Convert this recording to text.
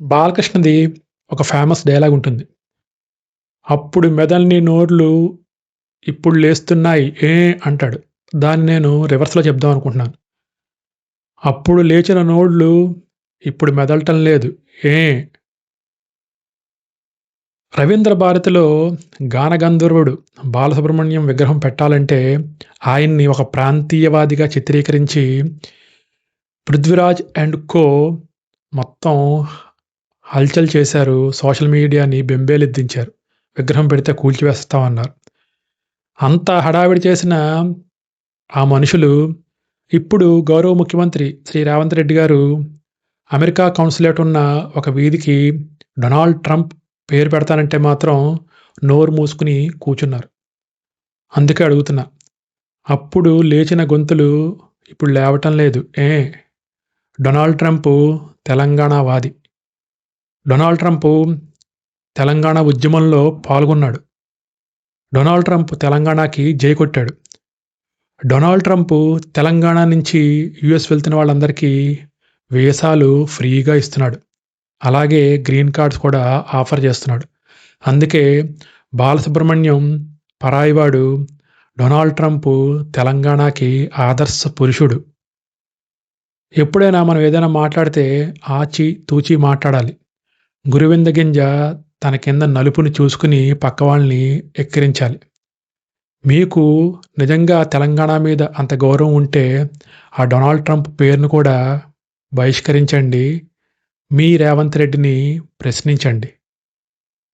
బాలకృష్ణది ఒక famous dialogue ఉంటుంది. అప్పుడు మెదల్ని నోర్లు ఇప్పుడు లేస్తున్నాయి ఏ అంటాడు. దాన్ని నేను రివర్స్‌లో చెప్దాం అనుకుంటున్నాను. అప్పుడు లేచిన నోళ్ళు ఇప్పుడు మెదలటం లేదు ఏ. రవీంద్ర భారతిలో గానగంధర్వుడు బాలసుబ్రహ్మణ్యం విగ్రహం పెట్టాలంటే ఆయన్ని ఒక ప్రాంతీయవాదిగా చిత్రీకరించి 'పృథ్వీరాజ్ అండ్ కో' మొత్తం హల్చల్ చేశారు. సోషల్ మీడియాని బెంబేలెత్తించారు. విగ్రహం పెడితే కూల్చివేస్తామన్నారు. అంత హడావిడి చేసిన ఆ మనుషులు ఇప్పుడు గౌరవ ముఖ్యమంత్రి శ్రీ రేవంత్ రెడ్డి గారు అమెరికా కౌన్సిలేట్ ఉన్న ఒక వీధికి డొనాల్డ్ ట్రంప్ పేరు పెడతానంటే మాత్రం నోరు మూసుకుని కూర్చున్నారు. అందుకే అడుగుతున్నా. అప్పుడు లేచిన గొంతులు ఇప్పుడు లేవటం లేదు ఏ. డొనాల్డ్ ట్రంప్ తెలంగాణ వాది. డొనాల్డ్ ట్రంప్ తెలంగాణ ఉద్యమంలో పాల్గొన్నాడు. డొనాల్డ్ ట్రంప్ తెలంగాణకి జై కొట్టాడు. డొనాల్డ్ ట్రంప్ తెలంగాణ నుంచి యూఎస్ వెళ్తున్న వాళ్ళందరికీ వీసాలు ఫ్రీగా ఇస్తున్నాడు. అలాగే గ్రీన్ కార్డ్స్ కూడా ఆఫర్ చేస్తున్నాడు. అందుకే బాలసుబ్రహ్మణ్యం పరాయివాడు. డొనాల్డ్ ట్రంప్ తెలంగాణకి ఆదర్శ పురుషుడు. ఎప్పుడైనా మనం ఏదైనా మాట్లాడితే ఆచి తూచి మాట్లాడాలి. గురువింద గింజ తన కింద నలుపుని చూసుకుని పక్కవాళ్ళని ఎక్కిరించాలి. మీకు నిజంగా తెలంగాణ మీద అంత గౌరవం ఉంటే ఆ డొనాల్డ్ ట్రంప్ పేరును కూడా బహిష్కరించండి. మీ రేవంత్ రెడ్డిని ప్రశ్నించండి.